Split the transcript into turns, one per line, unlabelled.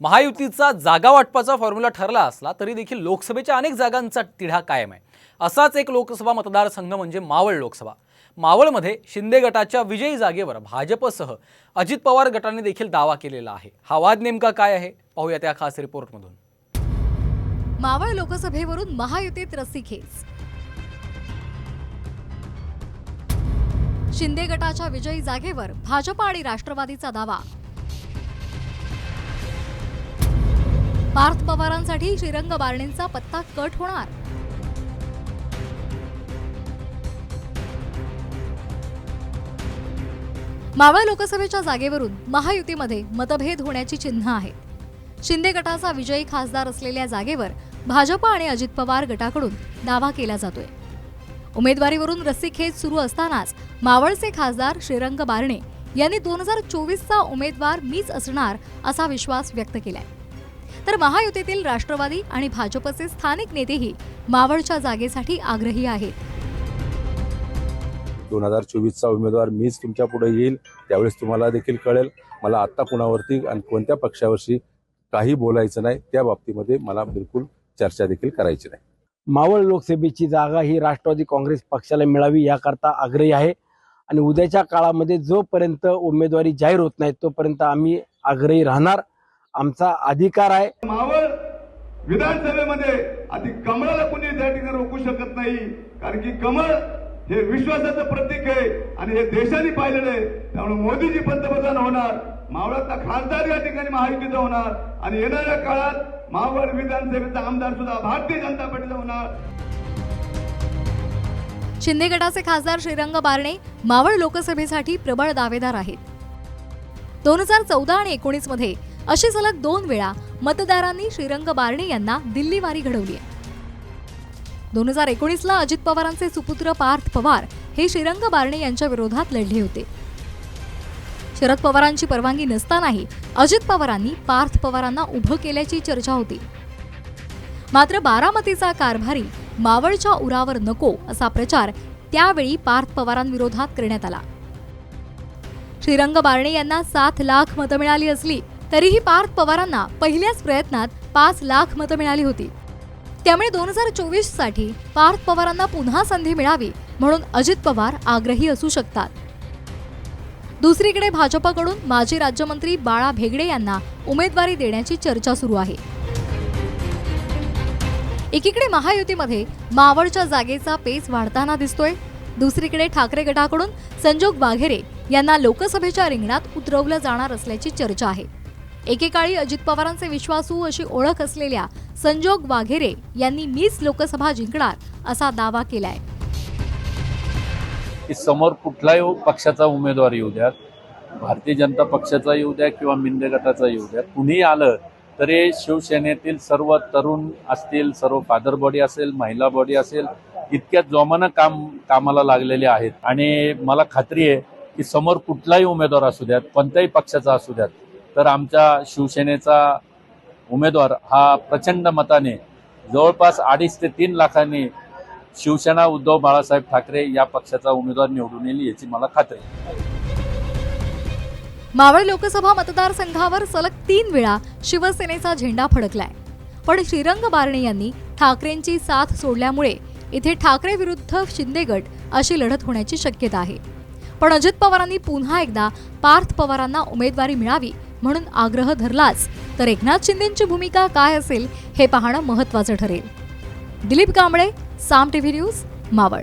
महायुतीचा जागा वाटपाचा फॉर्म्युला ठरला असला तरी देखील लोकसभेच्या अनेक जागांचा तिढा कायम आहे. असाच एक लोकसभा मतदारसंघ म्हणजे मावळ लोकसभा. मावळमध्ये शिंदे गटाच्या विजयी जागेवर भाजपसह अजित पवार गटाने देखील दावा केलेला आहे. हा वाद नेमका काय आहे? पाहूया त्या खास रिपोर्टमधून.
मावळ लोकसभेवरून महायुतीत रस्सीखेच शिंदे गटाच्या विजयी जागेवर भाजप आणि राष्ट्रवादीचा दावा. पार्थ पवारांसाठी श्रीरंग बारणेंचा पत्ता कट होणार. मावळ लोकसभेच्या जागेवरून महायुतीमध्ये मतभेद होण्याची चिन्ह आहेत. शिंदे गटाचा विजयी खासदार असलेल्या जागेवर भाजप आणि अजित पवार गटाकडून दावा केला जातोय. उमेदवारीवरून रस्सीखेच सुरू असतानाच मावळचे खासदार श्रीरंग बारणे यांनी दोन हजार चोवीसचा उमेदवार मीच असणार असा विश्वास व्यक्त केलाय. तर महायुतीतील राष्ट्रवादी आणि भाजपचे स्थानिक नेतेही मावळच्या जागेसाठी आग्रही आहेत.
दोन हजार चोवीसचा उमेदवार मीच तुमच्यापुढे येईल त्यावेळेस तुम्हाला देखील कळेल. मला आत्ता कुणावरती आणि कोणत्या पक्षावरची काही बोलायचं नाही त्या बाबतीमध्ये मला बिलकुल चर्चा देखील करायची नाही.
मावळ लोकसभेची जागा ही राष्ट्रवादी काँग्रेस पक्षाला मिळावी याकरता आग्रही आहे. आणि उद्याच्या काळामध्ये जोपर्यंत उमेदवारी जाहीर होत नाही तोपर्यंत आम्ही आग्रही राहणार. आमचा अधिकार आहे.
मावळ विधानसभेमध्ये आधी कमळाला कोणी त्या ठिकाणी रोखू शकत नाही. कारण की कमळ हे विश्वासाचं प्रतीक आहे आणि हे देशाने पाहिलेलं आहे. त्यामुळे मोदीजी पंतप्रधान होणार मावळातला खासदार या ठिकाणी महायुतीचा होणार आणि येणाऱ्या काळात मावळ विधानसभेचा आमदार सुद्धा भारतीय जनता पार्टीचा होणार.
शिंदे गटाचे खासदार श्रीरंग बारणे मावळ लोकसभेसाठी प्रबळ दावेदार आहेत. दोन हजार चौदा आणि एकोणीसमध्ये अशी सलग दोन वेळा मतदारांनी श्रीरंग बारणे यांना दिल्लीवारी घडवली आहे. दोन हजार एकोणीसला अजित पवारांचे सुपुत्र पार्थ पवार हे श्रीरंग बारणे यांच्या विरोधात लढले होते. शरद पवारांची परवानगी नसतानाही अजित पवारांनी पार्थ पवारांना उभं केल्याची चर्चा होती. मात्र बारामतीचा कारभारी मावळच्या उरावर नको असा प्रचार त्यावेळी पार्थ पवारांविरोधात करण्यात आला. श्रीरंग बारणे यांना सात लाख मतं मिळाली असली तरीही पार्थ पवारांना पहिल्याच प्रयत्नात पाच लाख मतं मिळाली होती. त्यामुळे दोन हजार चोवीससाठी पार्थ पवारांना पुन्हा संधी मिळावी म्हणून अजित पवार आग्रही असू शकतात. दुसरीकडे भाजपाकडून माजी राज्यमंत्री बाळा भेगडे यांना उमेदवारी देण्याची चर्चा सुरू आहे. एकीकडे महायुतीमध्ये मावळच्या जागेचा पेच वाढताना दिसतोय. दुसरीकडे ठाकरे गटाकडून संजोग वाघेरे यांना लोकसभेच्या रिंगणात उतरवलं जाणार असल्याची चर्चा आहे. एकेकाळी अजित पवारांचे विश्वासू अशी ओळख असलेल्या संजोग वाघेरे यांनी मीच लोकसभा जिंकणार असा दावा केलाय.
समोर कुठलाही पक्षाचा उमेदवार येऊ द्या भारतीय जनता पक्षाचा येऊ द्या किंवा मिंदे गटाचा येऊ द्या कुणी आलं तरी शिवसेनेतील सर्व तरुण असतील सर्व फादर बॉडी असेल महिला बॉडी असेल इतक्या जोमानं काम कामाला लागलेले आहेत. आणि मला खात्री आहे की समोर कुठलाही उमेदवार असू द्यात कोणत्याही पक्षाचा असू द्यात तर आमच्या शिवसेनेचा उमेदवार हा प्रचंड मताने जवळपास अडीच ते तीन लाखांनी शिवसेना उद्धव बाळासाहेब ठाकरे या पक्षाचा उमेदवार निवडून येईल याची मला खात्री
मावळ लोकसभा मतदारसंघावर सलग तीन वेळा शिवसेनेचा झेंडा फडकलाय. पण श्रीरंग बारणे यांनी ठाकरेंची साथ सोडल्यामुळे इथे ठाकरे विरुद्ध शिंदे गट अशी लढत होण्याची शक्यता आहे. पण अजित पवारांनी पुन्हा एकदा पार्थ पवारांना उमेदवारी मिळावी म्हणून आग्रह धरलाच. तर एकनाथ शिंदेची भूमिका काय असेल हे पाहणं महत्त्वाचं ठरेल. Dilip Kamble Saam TV news Maval.